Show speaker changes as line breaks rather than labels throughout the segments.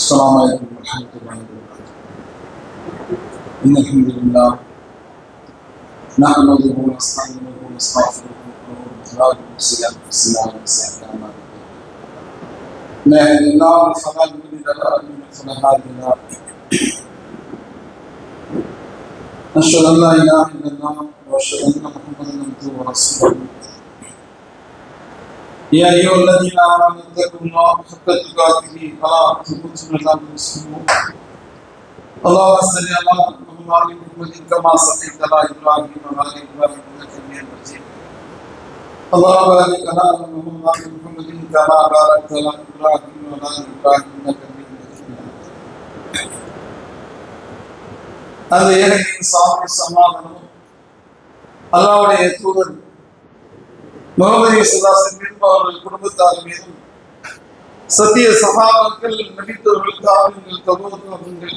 السلام عليكم ورحمة الله وبركاته. إن الحمد لله نحمده ونستعينه ونستغفره ونعوذ من شرور أنفسنا ومن سيئات أعمالنا. من يهد الله فلا مضل له فلا هادي له. أشهد أن لا إله إلا الله وأشهد أن محمدا عبده ورسوله. يا أيها الذين آمنوا اتقوا الله حق تقاته فلا تموتن إلا وأنتم مسلمون اللهم صل على محمد وعلى محمد كما صليت على إبراهيم وعلى إبراهيم إنك حميد مجيد اللهم بارك على محمد وعلى محمد كما باركت على إبراهيم وعلى إبراهيم إنك حميد مجيد அந்த ஏழையின் சாமி சமாதானம் அல்லாவுடைய தூதர் முகமது சுல்லாசன் மீதும் அவர்கள் குடும்பத்தார் மீதும் சத்திய சகாபாக்கள் நடித்தவர்கள் தாவங்கள் தகுவர்கள்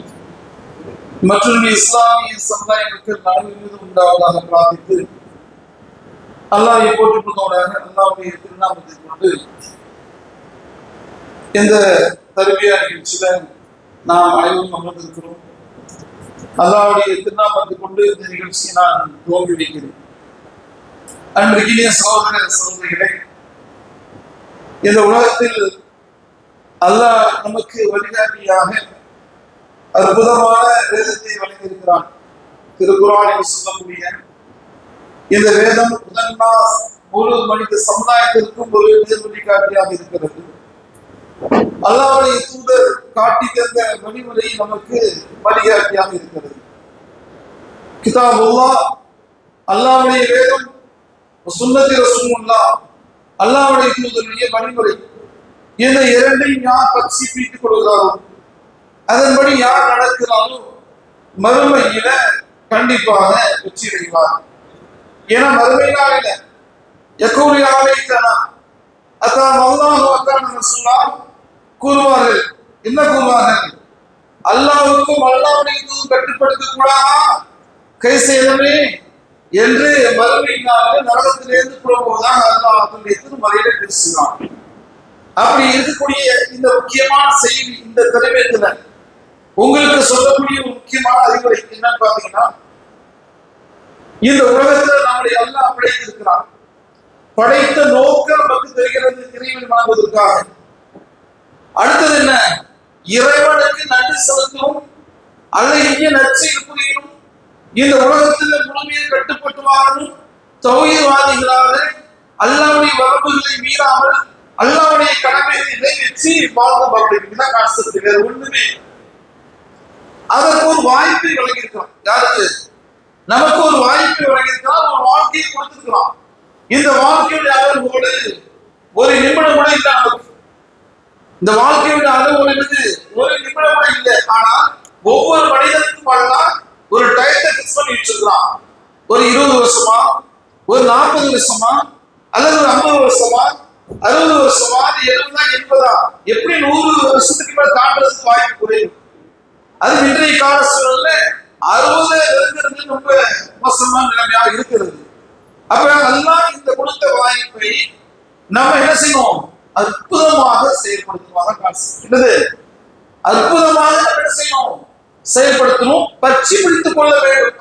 மற்றும் இஸ்லாமிய சமுதாய மக்கள் நலன் மீது உண்டாவதாக பிரார்த்தித்து அல்லாஹ் போட்டுக்கொண்டவராக அல்லாவுடைய திருநாமத்தை கொண்டு இந்த தருவியா நிகழ்ச்சியில நாம் அனைவரும் அமர்ந்திருக்கிறோம். அல்லாவுடைய திருநாமத்தை கொண்டு இந்த நிகழ்ச்சியை நான் துவங்கி வைக்கிறேன். அன்பிற்கினிய சகோதர சகோதரிகளே இந்த உலகத்தில் அல்லாஹ் நமக்கு வழிகாட்டியாக அற்புதமான வேதத்தை வழங்கியிருக்கிறான். திருக்குறானில் சொல்லக்கூடிய இந்த வேதம் முதன்மா முழு மனித சமுதாயத்திற்கும் ஒரு நேர்வழிகாட்டியாக இருக்கிறது. அல்லாவுடைய தூதர் காட்டி தந்த வழிமுறை நமக்கு வழிகாட்டியாக இருக்கிறது. கிதாபுல்லா அல்லாவுடைய வேதம் சுண்ணத்தி ரசூல்லா அல்லாவுடைய தூதருடைய வழிமுறை. இந்த இரண்டையும் யார் பற்றி பிரித்துக் கொள்கிறாரோ அதன்படி யார் நடக்கிறாரோ மறுமையில கண்டிப்பாக வெற்றி அடைவார். ஏன்னா மறுமை நாளில எக்கூலி ஆலைத்தானா அத்தான் அல்லாஹ் அத்தான் சொன்னால் கூறுவார்கள். என்ன கூறுவார்கள்? அல்லாவுக்கும் அல்லாவுடைய தூது கட்டுப்படுத்த கூடாதா கை செய்தமே என்று மறுமை நரகத்திலிருந்து புறம்போதுதான் அல்லாஹ் அதனுடைய திருமறையில பேசுகிறான். அப்படி இருக்கக்கூடிய இந்த முக்கியமான செய்தி இந்த தலைமையத்துல உங்களுக்கு சொல்லக்கூடிய ஒரு முக்கியமான அறிவுரை என்னன்னு பாத்தீங்கன்னா இந்த உலகத்துல நம்முடைய அல்லாஹ் படைத்திருக்கிறான். படைத்த நோக்கம் நமக்கு தெரிகிறது இறைவன் வழங்குவதற்காக அடுத்தது என்ன? இறைவனுக்கு நன்றி செலுத்தவும் அல்ல இங்கே நச்சு புரியணும் இந்த உலகத்தில் முழுமையை கட்டுப்பட்டு வாழணும் தௌஹீத்வாதிகளாக அல்லாவுடைய வரம்புகளை மீறாமல் அல்லாவுடைய கடமைகளை நிறைவேற்றி வாழ்ந்தோம் பார்க்கிறீங்க கான்செப்ட். வேற ஒண்ணுமே அதற்கு ஒரு வாய்ப்பை வழங்கியிருக்கலாம். யாருக்கு? நமக்கு ஒரு வாய்ப்பை வழங்கியிருக்கலாம் ஒரு வாழ்க்கையை கொடுத்திருக்கலாம். இந்த வாழ்க்கையுடைய அளவோடு ஒரு நிமிடம் கூட இல்லை இந்த வாழ்க்கையுடைய அளவோடு என்னது ஒரு நிமிடம் கூட இல்லை. ஆனா ஒவ்வொரு மனிதனுக்கும் பண்ணலாம் ஒரு டயத்தை ஃபிக்ஸ் பண்ணி வச்சிருக்கிறான். ஒரு இருபது வருஷமா ஒரு நாற்பது வருஷமா அல்லது ஒரு ஐம்பது வருஷமா அறுபது வருஷமா அது எழுபதா எண்பதா? எப்படி நூறு வருஷத்துக்கு மேல தாண்டதுக்கு வாய்ப்பு குறையும்? அது இன்றைய கால சூழல்ல அறுபது இருக்கிறது ரொம்ப மோசமான நிலைமையாக இருக்கிறது. அப்ப எல்லாம் இந்த கொடுத்த வாய்ப்பை நம்ம என்ன செய்வோம் அற்புதமாக செயல்படுத்துவாங்க காசு என்னது அற்புதமாக என்ன செய்யணும்? செயல்படுத்தணும் பச்சை பிடித்துக் கொள்ள வேண்டும்.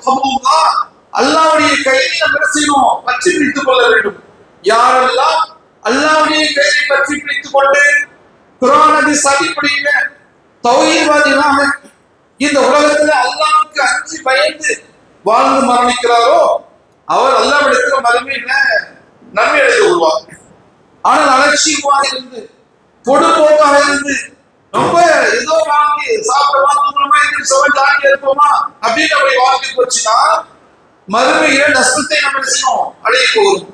அல்லாவுடைய கையை நம்ம என்ன செய்யணும்? பற்றி பிடித்துக் கொள்ள வேண்டும். யாரெல்லாம் அல்லாவுடைய கையை பற்றி பிடித்துக் கொண்டு குரானதி சதிப்படியில தௌஹீத்வாதிகளாக இந்த உலகத்துல அல்லாவுக்கு அஞ்சு பயந்து வாழ்ந்து மரணிக்கிறாரோ அவர் அல்லாவிடத்துல மறுமையில நன்மை அடைந்து வருவார் ஆனால் அலட்சியமாக இருந்து பொடுபோக்காக இருந்து ரொம்ப ஏதோ வாங்கி சாப்பிடமா தூங்குறோமா எதிர்ப்பு சொல்ல தாங்கி இருப்போமா அப்படின்னு நம்முடைய வாழ்க்கை போச்சுன்னா மறுமையில நஷ்டத்தை நம்ம செய்யணும் அடைய போகும்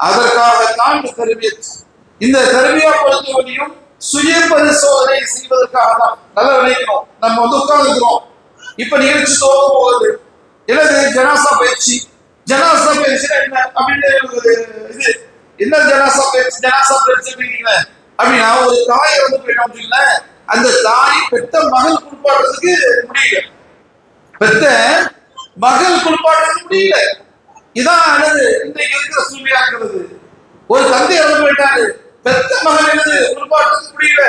அதற்காகத்தான் இந்த கருவியை இந்த கருவியா பொறுத்தவரையும் சுய பரிசோதனை செய்வதற்காக தான் நல்லா நினைக்கணும். நம்ம வந்து உட்கார்ந்துக்கிறோம். இப்ப நிகழ்ச்சி தோக போகுது. எனது ஜனாசா பயிற்சி. ஜனாசா பயிற்சி என்ன? அப்படின்னு இது. என்ன ஜனாசா பயிற்சி? ஜனாசா பயிற்சி அப்படிங்கிறீங்க அப்படின்னா ஒரு தாயை வந்து போயிட்டோம் அப்படின்னா அந்த தாய் பெத்த மகள் குளிப்பாடுறதுக்கு முடியல. பெத்த மகள் குளிப்பாடுறதுக்கு முடியல. இதான் என்னது? இன்றைக்கு இருக்கிற சூழ்நிலையா இருக்கிறது ஒரு தந்தை இறந்து போயிட்டாரு. பெத்த மகன் என்னது? குளிப்பாடுறதுக்கு முடியல.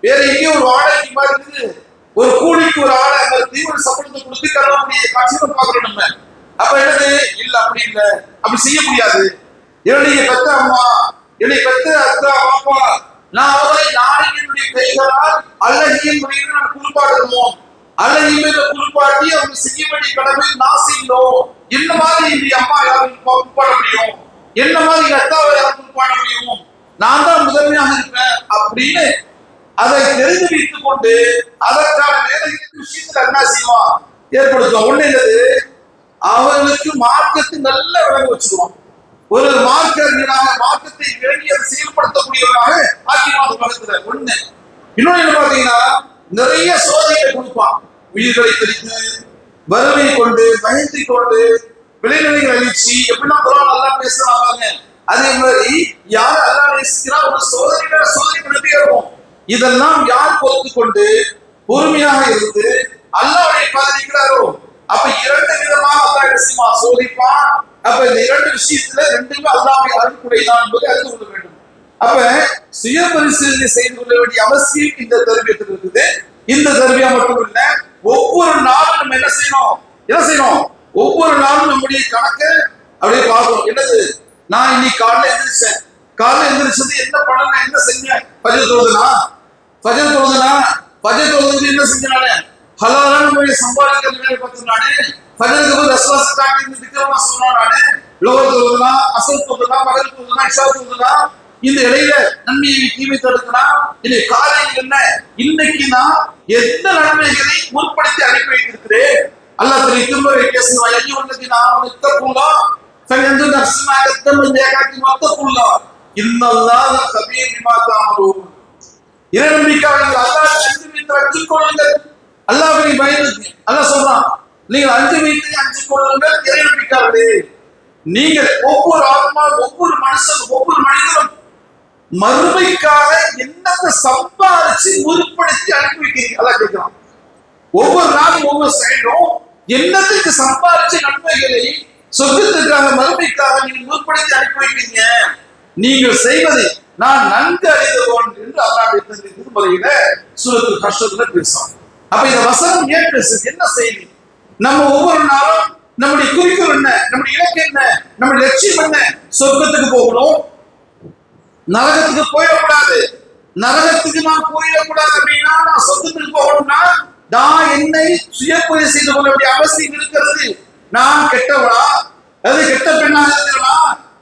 வேற எங்கேயும் ஒரு வாடகைக்கு மாதிரி இருக்குது. ஒரு கூலிக்கு ஒரு ஆளை அங்க தீவிர சம்பளத்தை கொடுத்து முடிய காட்சியை பாக்குறோம் நம்ம. அப்ப என்னது? இல்ல அப்படி இல்ல. அப்படி செய்ய முடியாது. என்னுடைய பெத்த அம்மா என்னுடைய பெத்த அத்தா அப்பா நான் அவரை நானே என்னுடைய கைகளால் அழகியின் முறையில் நான் குளிப்பாட்டணும் அழகிய மேல அவங்க செய்ய வேண்டிய கடமை நான் செய்யணும் என்ன மாதிரி என்னுடைய அம்மா யாரும் குறிப்பாட முடியும்? என்ன மாதிரி அத்தாவை யாரும் குறிப்பாட முடியும்? நான் தான் முதன்மையாக இருப்பேன் அப்படின்னு அதை தெரிந்து வைத்துக் கொண்டு அதற்கான வேலைகளுக்கு விஷயத்துல என்ன செய்வான்? ஏற்படுத்துவான். ஒண்ணு என்னது? அவர்களுக்கு மார்க்கத்தை நல்ல விளங்க வச்சிருவான். ஒரு மார்க்கறிஞராக மார்க்கத்தை விளங்கி அதை செயல்படுத்தக்கூடியவராக ஆக்கிடுவான் உலகத்துல ஒண்ணு. இன்னொன்னு என்ன பாத்தீங்கன்னா நிறைய சோதனைகளை கொடுப்பான். உயிர்களை பிரித்து வறுமை கொண்டு பயந்து கொண்டு விளைநிலைகள் அழிச்சு எப்படின்னா குரான் நல்லா பேசுறாங்க? அதே மாதிரி யார் அல்லா நேசிக்கிறா ஒரு சோதனை சோதனை பண்ணிட்டே இருக்கும் இதெல்லாம் யார் பொறுத்து கொண்டு பொறுமையாக இருந்து அல்லாவுடைய பாதிக்கிறாரோ அப்ப இரண்டு விதமாக அல்லா என்ன சோதிப்பான் அப்ப இந்த இரண்டு விஷயத்துல ரெண்டுமே அல்லாவுடைய அருள்குடைதான் என்பதை அறிந்து கொள்ள வேண்டும். அப்ப சுய பரிசீலனை செய்து கொள்ள வேண்டிய அவசியம் இந்த தர்பியத்தில் இருக்குது. இந்த தர்பியா மட்டும் இல்ல ஒவ்வொரு நாளும் நம்ம என்ன செய்யணும்? என்ன செய்யணும்? ஒவ்வொரு நாளும் நம்முடைய கணக்கு அப்படியே பார்க்கணும். என்னது? நான் இன்னைக்கு காலைல எந்திரிச்சேன். காலைல எந்திரிச்சது என்ன பண்ண என்ன செஞ்சேன்? பஜர் தொழுதுனா? பஜர் தொழுதுனா? பஜர் தொழுது என்ன செஞ்சானே ஹலாலான முறையை சம்பாதிக்கிறது வேலை பார்த்துனானே பஜருக்கு போய் ரசவாச காட்டி இருந்து விக்கிரமா சொன்னானே லோகர் தொழுதுனா அசல் தொழுதுனா மகர் தொழுதுனா இஷா தொழுதுனா இந்த இடையில நன்மையை தீமை தடுக்கலாம் இல்லை காரியங்கள் என்ன இன்னைக்கு நான் எந்த நன்மைகளை முற்படுத்தி அனுப்பி வைத்திருக்கிறேன் அல்லாஹ் திரு திரும்ப பேசுவான் ஐயோ உள்ளது நான் இத்தக்குள்ளா فَلْيَنْظُرْ نَفْسٌ مَا قَدَّمَتْ لِغَدٍ وَاتَّقُوا اللَّهَ إِنَّ اللَّهَ خَبِيرٌ بِمَا تَعْمَلُونَ இறைநம்பிக்கையாளர்கள் அல்லாஹ் அஞ்சு வைத்து அஞ்சு கொள்ளுங்கள் அல்லாஹ்வை பயந்து அல்லாஹ் சொல்றான் நீங்கள் அஞ்சு வீட்டை அஞ்சு கொள்ளுங்கள் இறைநம்பிக்கையாளர்களே நீங்கள் ஒவ்வொரு ஆத்மா ஒவ்வொரு மனுஷன் ஒவ்வொரு மனிதனும் மறுமைக்காக என்னத்தை சம்பாதிச்சு முற்படுத்தி அனுப்பி வைக்கிறீங்க. அல்லாஹ் கேட்கிறான் ஒவ்வொரு நாளும் ஒவ்வொரு செயலும் என்னத்துக்கு சம்பாதிச்ச நன்மைகளை சொர்க்கத்துக்காக மறுமைக்காக நீங்கள் முற்படுத்தி அனுப்பி வைக்கிறீங்க. நீங்கள் செய்வதை நான் நன்கு அறிந்தவன் என்று அல்லாஹ் திருமலையில சுரத்து கஷ்டத்துல பேசுவான். அப்ப இந்த வசனம் ஏன் பேசுது? என்ன செய்தி? நம்ம ஒவ்வொரு நாளும் நம்முடைய குறிக்கோள் என்ன? நம்முடைய இலக்கு என்ன? நம்முடைய லட்சியம் என்ன? சொர்க்கத்துக்கு போகணும். நரகத்துக்கு போயிடக்கூடாது. நரகத்துக்கு நான் போயிடக்கூடாது அப்படின்னா நான் சொர்க்கத்துக்கு போகணும்னா நான் என்னை சுயப்பொழி செய்து கொள்ள வேண்டிய அவசியம் இருக்கிறது. நான் கெட்டவளா? அது கெட்ட பெண்ணாக இருக்கிறனா?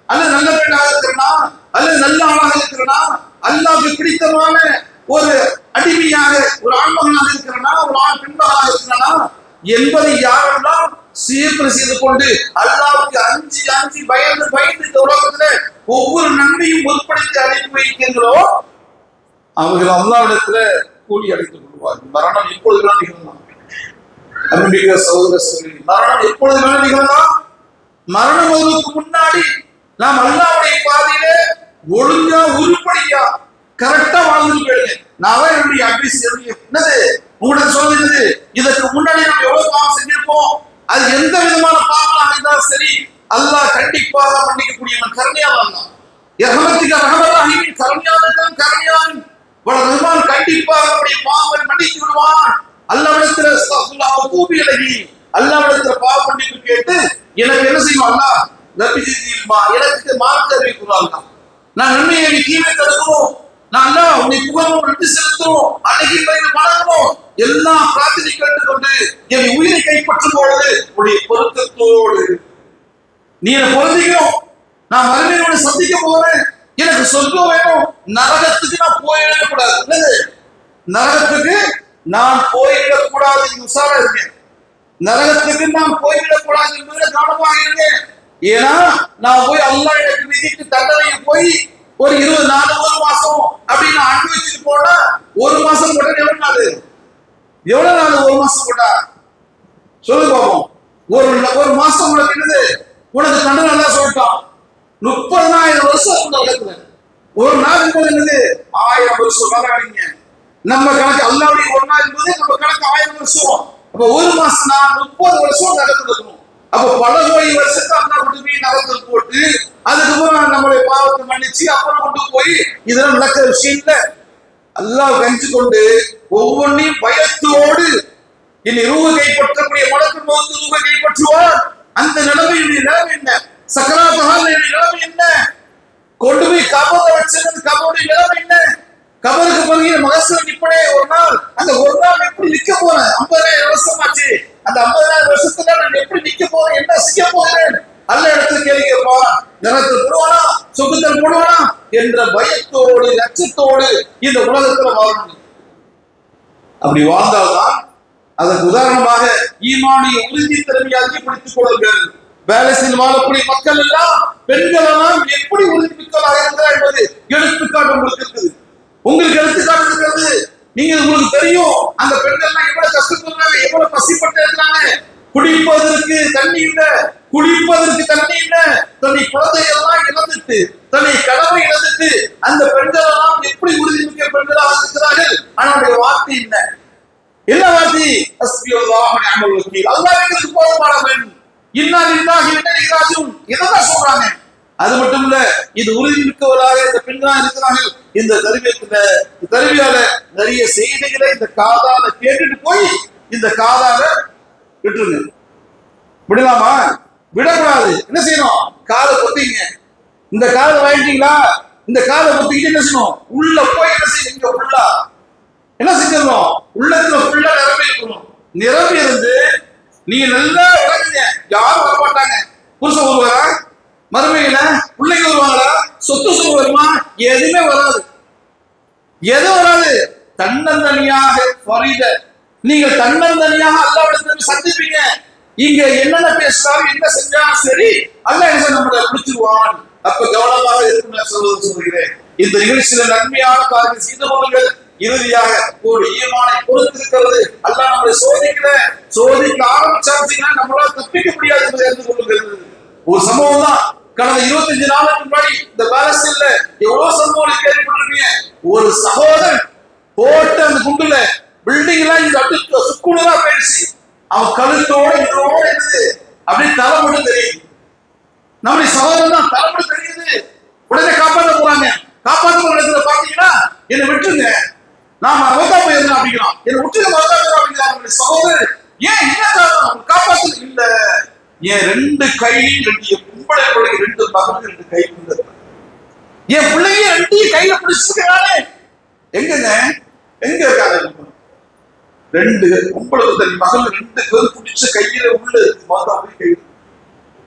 அல்ல நல்ல பெண்ணாக இருக்கிறனா? அல்ல நல்ல ஆளாக இருக்கிறனா? அல்லாவுக்கு பிடித்தமான ஒரு அடிமையாக ஒரு ஆண்மகனாக இருக்கிறனா? ஒரு ஆண் பெண்மகனாக இருக்கிறனா? என்பதை யாரெல்லாம் சீர்பரி செய்து கொண்டு அல்லாவுக்கு அஞ்சு அஞ்சு பயந்து பயந்து இந்த உலகத்துல ஒவ்வொரு நன்மையும் உட்படுத்தி அனுப்பி வைக்கிறீங்களோ அவர்கள் அல்லாவிடத்துல கூலி அடைத்துக் கொள்வார்கள். மரணம் எப்பொழுது வேணாலும் நிகழலாம் அன்பிக சகோதர மரணம் எப்பொழுது வேணாலும் நிகழலாம் மரணம் வருவதற்கு முன்னாடி நாம் அல்லாவுடைய பாதையில ஒழுங்கா உருப்படியா கரெக்டா வாழ்ந்து போயிடுங்க நான் என்னுடைய அட்வைஸ் என்னது? உங்கள்ட்ட சொல்லுது இதற்கு முன்னாடி நம்ம எவ்வளவு பாவம் செஞ்சிருப்போம்? அது எந்த விதமான பாவமாக இருந்தாலும் சரி அல்லாஹ் கண்டிப்பாக மன்னிக்கக்கூடியவன் கருணையாளன் தான். ரஹமத்துக்கு ரஹமராகிவின் கருணையாளன் கருணையாளன் வட ரஹ்மான் கண்டிப்பாக நம்முடைய பாவங்களை மன்னித்து விடுவான். அல்லாவிடத்துல அஸ்தக்ஃபிருல்லாஹ் தூபி இலகி அல்லாவிடத்துல பாவ மன்னிப்பு கேட்டு எனக்கு என்ன செய்யும் அல்லாஹ்? ரப்பி எனக்கு மார்க்க அறிவிக்கிறாங்க நான் நன்மையை நீ தீமை தடுக்கணும் நான் அல்லாஹ் உன்னை புகழும் நன்றி செலுத்தணும் அழகி பயிர் வணங்கணும் எல்லாம் பிரார்த்தனை கேட்டுக்கொண்டு என் உயிரை கைப்பற்றும் பொழுது உன்னுடைய பொருத்தத்தோடு நீ என்ன பொருந்திக்கணும் நான் மறுமையோடு சந்திக்க போறேன் எனக்கு சொர்க்கம் வேணும். நரகத்துக்கு நான் போயிடவே கூடாது. என்னது? நரகத்துக்கு நான் போய்விடக் கூடாது உசாரா இருக்கேன் நரகத்துக்கு நான் போய்விடக் கூடாது என்பதில் கவனமாக இருக்கேன் ஏன்னா நான் போய் அல்லா எனக்கு விதிக்கு தண்டனையை போய் ஒரு இருபது நாலு ஒரு மாசம் அப்படின்னு அனுபவிச்சுட்டு போனா ஒரு மாசம் போட்டா எவ்வளவு நாள் எவ்வளவு நாள் ஒரு மாசம் போட்டா? சொல்லு பாப்போம். ஒரு ஒரு மாசம் உனக்கு என்னது? உனக்கு தண்டனை நல்லா சொல்லிட்டான். முப்பதனாயிரம் வருஷம் இந்த உலகத்துல ஒரு நாள் என்பது என்னது? ஆயிரம் வருஷம் வரீங்க நம்ம கணக்கு அல்லாவுடைய ஒரு நாள் என்பது நம்ம கணக்கு ஆயிரம் வருஷம். அப்ப ஒரு மாசம் நான் முப்பது வருஷம் நடந்து இருக்கணும் அப்ப பல கோடி வருஷத்தை அண்ணா கொண்டு போய் நகரத்தில் போட்டு அதுக்கப்புறம் நம்மளுடைய பாவத்தை மன்னிச்சு அப்புறம் கொண்டு போய் இதெல்லாம் நடக்கிற விஷயம் இல்லை. அல்லாஹ் கஞ்சி கொண்டு ஒவ்வொன்றையும் பயத்தோடு என் இருவு கைப்பற்றக்கூடிய மடக்கு நோந்து ரூப கைப்பற்றுவார். அந்த நிலைமையுடைய நிலைமை என்ன? சக்கராத்தகாலுடைய நிலைமை என்ன? கொண்டு போய் கபரை வச்சிருந்தது கபருடைய நிலைமை என்ன? கபருக்கு பிறகு மகசூல் நிப்பனே ஒரு நாள் அந்த ஒரு நாள் எப்படி நிக்க போறேன்? ஐம்பதாயிரம் வருஷம் ஆச்சு அந்த ஐம்பதாயிரம் வருஷத்துல நான் எப்படி நிக்க போறேன்? என்ன செய்ய போகிறேன் அல்ல இடத்துல கேள்வி கேட்பான். நிறத்தில் போடுவானா? சொகுத்தல் போடுவானா? என்ற பயத்தோடு லட்சத்தோடு இந்த உலகத்துல வாழணும் அப்படி வாழ்ந்தால்தான் அதற்கு உதாரணமாக ஈமானிய உறுதி திறமையை பிடித்துக் கொள்ளுங்கள். வேலை செய்து வாழக்கூடிய மக்கள் எல்லாம் பெண்கள் எல்லாம் எப்படி உறுதிமிக்கலாக இருக்கிறார் என்பது எடுத்துக்காட்டு உங்களுக்கு இருக்குது. உங்களுக்கு எடுத்துக்காட்டு இருக்கிறது. நீங்க உங்களுக்கு தெரியும் அந்த பெண்கள் எல்லாம் எவ்வளவு கஷ்டப்படுறாங்க எவ்வளவு பசிப்பட்டு இருக்கிறாங்க. குடிப்பதற்கு தண்ணி இல்ல குடிப்பதற்கு தண்ணி இல்ல. தன்னை குழந்தையெல்லாம் இழந்துட்டு தன்னை கடமை இழந்துட்டு அந்த பெண்கள் எல்லாம் எப்படி உறுதிமிக்க பெண்களாக இருக்கிறார்கள்? ஆனால் வார்த்தை என்ன? அஸ்பி அல்லாஹ் நிஅமல் வக்கீல். அல்லாஹ் எங்களுக்கு போதுமானவன். இன்னா லில்லாஹி வ இன்னா இலைஹி ராஜிஊன். இததான் சொல்றாங்க? அது மட்டும் இல்ல இது உறுதி மிக்கவராக இந்த பெண்களாக இருக்கிறார்கள். இந்த கருவியத்துல இந்த கருவியால நிறைய செய்திகளை இந்த காதால கேட்டுட்டு போய் இந்த காதால விட்டுருங்க. விடலாமா? விடக்கூடாது. என்ன செய்யணும்? காதை பொத்திங்க. இந்த காதை வாங்கிட்டீங்களா? இந்த காதை பொத்திக்கிட்டு என்ன செய்யணும்? உள்ள போய் என்ன செய்யணும்? ஃபுல்லா என்ன செஞ்சிடணும்? உள்ளத்துல ஃபுல்லா நிரம்பி இருக்கணும் நிரம்பி இருந்து நீங்க நல்லா விளங்குங்க யாரும் வர மாட்டாங்க புருஷன் வருவாரா மருமையில பிள்ளைங்க வருவாங்களா? சொத்து சொல் வருமா? எதுவுமே வராது. எது வராது? தன்னந்தனியாக ஃபரீத நீங்க தன்னந்தனியாக அல்லாவிடத்தில் சந்திப்பீங்க. இங்க என்னென்ன பேசினாலும் என்ன செஞ்சாலும் சரி அல்ல என்ன நம்மளை பிடிச்சிருவான். அப்ப கவனமாக இருக்கும் நான் சொல்கிறேன். இந்த நிகழ்ச்சியில நன்மையான காரியம் செய்து கொள்ளுங்கள் இறுதியாக ஒரு ஈமானை பொறுத்திருக்கிறது அல்ல நம்மளை சோதிக்கல. சோதிக்க ஆரம்பிச்சாச்சுன்னா நம்மளால தப்பிக்க முடியாது என்பதை அறிந்து கொள்ளுங்கள். ஒரு சம்பவம் தான். கடந்த இருபத்தஞ்சு நாளுக்கு முன்னாடி இந்த பேலஸ்டீன்ல எவ்வளவு சம்பவம் கேள்விப்பட்டிருக்கீங்க ஒரு சகோதரன் போட்ட அந்த குண்டுல பில்டிங் எல்லாம் இந்த அடுத்து சுக்குனதா போயிடுச்சு. அவன் கழுத்தோட இதோட இருந்தது. அப்படியே தலை மட்டும் தெரியுது. நம்முடைய சகோதரன் தான் தலை மட்டும் தெரியுது. உடனே காப்பாற்ற போறாங்க. காப்பாற்ற போற இடத்துல பாத்தீங்கன்னா என்னை விட்டுருங்க. நான் மௌத்தா போயிருந்தோம் அப்படிங்கிறோம் என்னை விட்டுருங்க மௌத்தா போயிடும் அப்படிங்கிறான் சகோதரர். ஏன் என்ன காரணம் காப்பாற்ற இல்ல. என் ரெண்டு கையும் ரெண்டு என் கும்பலை பிள்ளைங்க ரெண்டு மகனுக்கு ரெண்டு கை கொண்டு என் பிள்ளைங்க ரெண்டையும் கையில பிடிச்சிருக்கானே எங்கங்க? எங்க இருக்காங்க? ரெண்டு கும்பலுக்கு தன் மகன் ரெண்டு பேரும் பிடிச்ச கையில உள்ள இருக்கு. மொத்தம் கை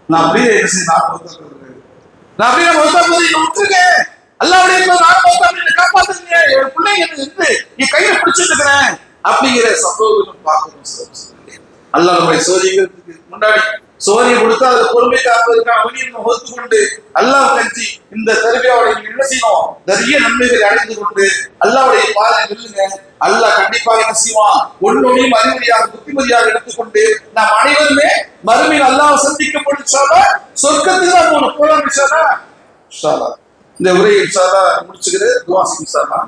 நான் அப்படியே என்ன செய்ய நான் மொத்தம் போடுறேன். நான் அப்படியே மொத்தம் போய் விட்டுருக்கேன் அல்லாவுடைய நான் மொத்தம் காப்பாத்துங்க என் பிள்ளைங்க இருந்து நீ கையில பிடிச்சிட்டு இருக்கிறேன் அப்படிங்கிற சம்பவம் பார்க்கணும் அல்லாஹ் நம்மை சோதிக்கிறதுக்கு முன்னாடி சோதனை கொடுத்தா அதை பொறுமை காப்பதற்கான வழியை நம்ம ஒத்து கொண்டு அல்லாஹ் கஞ்சி இந்த தருவியாவுடைய என்ன செய்யணும் நிறைய நன்மைகளை அடைந்து கொண்டு அல்லாவுடைய பாதை நில்லுங்க. அல்லாஹ் கண்டிப்பாக என்ன செய்வான்? ஒன்னொன்னையும் அறிவுரையாக புத்திமதியாக எடுத்துக்கொண்டு நாம் அனைவருமே மறுமையில் அல்லாஹ் சந்திக்கப்படும் சாலா சொர்க்கத்துக்கு தான் போகணும் போலாம் இந்த உரையை சாலா முடிச்சுக்கிறேன் துவாசி சாலா